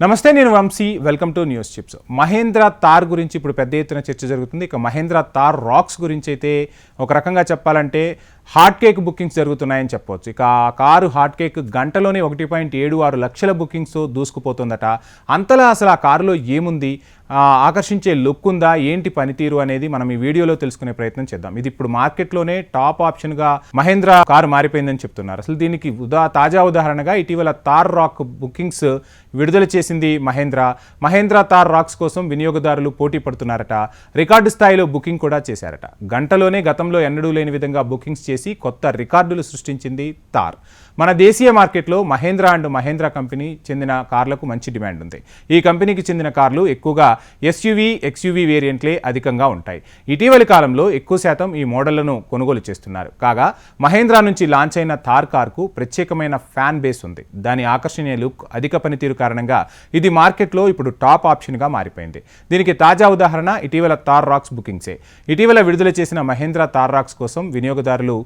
నమస్తే నేను Vamshi. Welcome to news chips. Mahindra Thar గురించి ఇప్పుడు పెద్ద ఎత్తున చర్చ జరుగుతుంది. ఇక మహేంద్ర తార్ రాక్స్ గురించి అయితే ఒక రకంగా చెప్పాలంటే హార్ట్ కేక్ బుకింగ్స్ జరుగుతున్నాయని చెప్పవచ్చు ఇక ఆ కారు హార్ట్ కేక్ గంటలోనే ఒకటి పాయింట్ ఏడు ఆరు లక్షల బుకింగ్స్ దూసుకుపోతుందట. అంతలా అసలు ఆ కారులో ఏముంది? ఆకర్షించే లుక్ ఉందా ఏంటి పనితీరు అనేది మనం ఈ వీడియోలో తెలుసుకునే ప్రయత్నం చేద్దాం. ఇది ఇప్పుడు మార్కెట్లోనే టాప్ ఆప్షన్గా మహేంద్ర కారు మారిపోయిందని చెప్తున్నారు. అసలు దీనికి ఉదా తాజా ఉదాహరణగా ఇటీవల తార్ రాక్ బుకింగ్స్ విడుదల చేసింది మహేంద్ర. మహేంద్ర తార్ రాక్స్ కోసం వినియోగదారులు పోటీ పడుతున్నారట. రికార్డు స్థాయిలో బుకింగ్ కూడా చేశారట. గంటలోనే గతంలో ఎన్నడూ లేని విధంగా బుకింగ్స్ చేసి కొత్త రికార్డులు సృష్టించింది తార్. మన దేశీయ మార్కెట్లో మహేంద్ర అండ్ మహేంద్ర కంపెనీ చెందిన కార్లకు మంచి డిమాండ్ ఉంది. ఈ కంపెనీకి చెందిన కార్లు ఎక్కువగా ఎస్యూవీ ఎక్స్యూవీ వేరియంట్లే అధికంగా ఉంటాయి. ఇటీవలి కాలంలో ఎక్కువ శాతం ఈ మోడళ్ళను కొనుగోలు చేస్తున్నారు. కాగా మహేంద్ర నుంచి లాంచ్ అయిన థార్ కార్కు ప్రత్యేకమైన ఫ్యాన్ బేస్ ఉంది. దాని ఆకర్షణీయ లుక్ అధిక పనితీరు కారణంగా ఇది మార్కెట్లో ఇప్పుడు టాప్ ఆప్షన్గా మారిపోయింది. దీనికి తాజా ఉదాహరణ ఇటీవల తార్ రాక్స్ బుకింగ్సే. ఇటీవల విడుదల చేసిన మహేంద్ర తార్ రాక్స్ కోసం వినియోగదారులు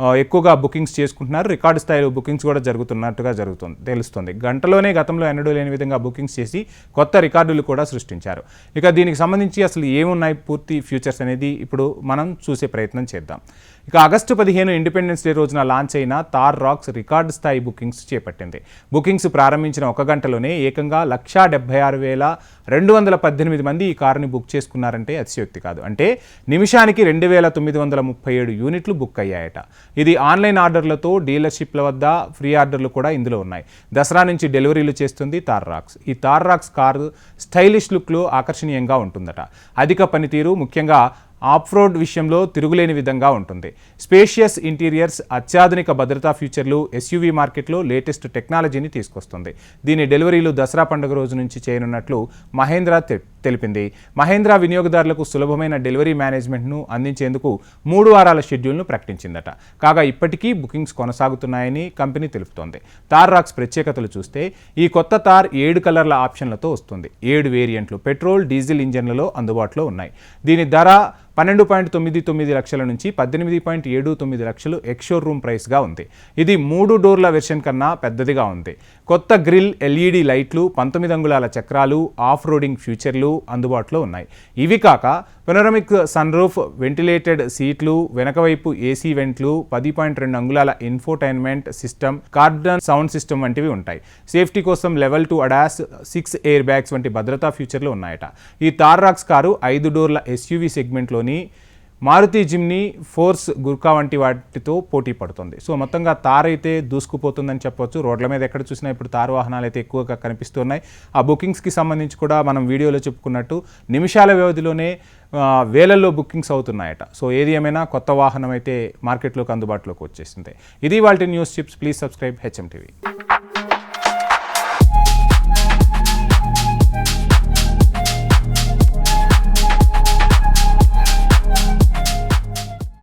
ఎక్కువగా బుకింగ్స్ చేసుకుంటున్నారు. రికార్డు స్థాయిలో బుకింగ్స్ కూడా జరుగుతున్నట్టుగా జరుగుతుంది తెలుస్తుంది. గంటలోనే గతంలో ఎన్నడూ లేని విధంగా బుకింగ్స్ చేసి కొత్త రికార్డులు కూడా సృష్టించారు. ఇక దీనికి సంబంధించి అసలు ఏమున్నాయి? పూర్తి ఫ్యూచర్స్ అనేది ఇప్పుడు మనం చూసే ప్రయత్నం చేద్దాం. ఇక ఆగస్టు పదిహేను ఇండిపెండెన్స్ డే రోజున లాంచ్ అయిన తార్ రాక్స్ రికార్డు స్థాయి బుకింగ్స్ చేపట్టింది. బుకింగ్స్ ప్రారంభించిన ఒక గంటలోనే ఏకంగా లక్షా డెబ్బై ఆరు వేల రెండు వందల పద్దెనిమిది మంది ఈ కారుని బుక్ చేసుకున్నారంటే అతిశయోక్తి కాదు. అంటే నిమిషానికి రెండు వేల తొమ్మిది వందల ముప్పై ఏడు యూనిట్లు బుక్ అయ్యాయట. ఇది ఆన్లైన్ ఆర్డర్లతో డీలర్షిప్ల వద్ద ఫ్రీ ఆర్డర్లు కూడా ఇందులో ఉన్నాయి. దసరా నుంచి డెలివరీలు చేస్తుంది తార్రాక్స్ ఈ తార్రాక్స్ కారు స్టైలిష్ లుక్లో ఆకర్షణీయంగా ఉంటుందట. అధిక పనితీరు ముఖ్యంగా ఆఫ్ రోడ్ విషయంలో తిరుగులేని విధంగా ఉంటుంది. స్పేషియస్ ఇంటీరియర్స్ అత్యాధునిక భద్రతా ఫీచర్లు ఎస్యూవీ మార్కెట్లో లేటెస్ట్ టెక్నాలజీని తీసుకొస్తుంది. దీని డెలివరీలు దసరా పండుగ రోజు నుంచి చేయనున్నట్లు మహేంద్ర తె- తెలిపింది. మహేంద్ర వినియోగదారులకు సులభమైన డెలివరీ మేనేజ్మెంట్ను అందించేందుకు మూడు వారాల షెడ్యూల్ను ప్రకటించిందట. కాగా ఇప్పటికీ బుకింగ్స్ కొనసాగుతున్నాయని కంపెనీ తెలుపుతోంది. తార్ రాక్స్ ప్రత్యేకతలు చూస్తే ఈ కొత్త తార్ ఏడు కలర్ల ఆప్షన్లతో వస్తుంది. ఏడు వేరియంట్లు పెట్రోల్ డీజిల్ ఇంజన్లలో అందుబాటులో ఉన్నాయి. దీని ధర పన్నెండు పాయింట్ తొమ్మిది తొమ్మిది లక్షల నుంచి పద్దెనిమిది పాయింట్ ఏడు తొమ్మిది లక్షలు ఎక్స్షోర్ రూమ్ ప్రైస్గా ఉంది. ఇది మూడు డోర్ల వెర్షన్ కన్నా పెద్దదిగా ఉంది. కొత్త గ్రిల్ ఎల్ఈడి లైట్లు పంతొమ్మిది అంగుళాల చక్రాలు ఆఫ్ రోడింగ్ ఫ్యూచర్లు అందుబాటులో ఉన్నాయి. ఇవి కాక పెనరమిక్ సన్ రూఫ్ వెంటిలేటెడ్ సీట్లు వెనకవైపు ఏసీ వెంట్లు పది పాయింట్ రెండు అంగుళాల infotainment system Kardon sound system వంటివి ఉంటాయి. సేఫ్టీ కోసం level two ADAS six airbags వంటి భద్రతా ఫ్యూచర్లు ఉన్నాయట. ఈ తార్ రాక్స్ కారు ఐదు డోర్ల ఎస్యూవీ సెగ్మెంట్లోని మారుతి జిమ్ని ఫోర్స్ గుర్కా వంటి వాటితో పోటీ పడుతుంది. సో మొత్తంగా తార్ అయితే దూసుకుపోతుందని చెప్పొచ్చు. రోడ్ల మీద ఎక్కడ చూసినా ఇప్పుడు తారు వాహనాలు అయితే ఎక్కువగా కనిపిస్తున్నాయి. ఆ బుకింగ్స్కి సంబంధించి కూడా మనం వీడియోలో చెప్పుకున్నట్టు నిమిషాల వ్యవధిలోనే వేలల్లో బుకింగ్స్ అవుతున్నాయట. సో ఏది ఏమైనా కొత్త వాహనం అయితే మార్కెట్లోకి అందుబాటులోకి వచ్చేసింది. ఇది వాళ్ళ news chips. Please subscribe HM TV.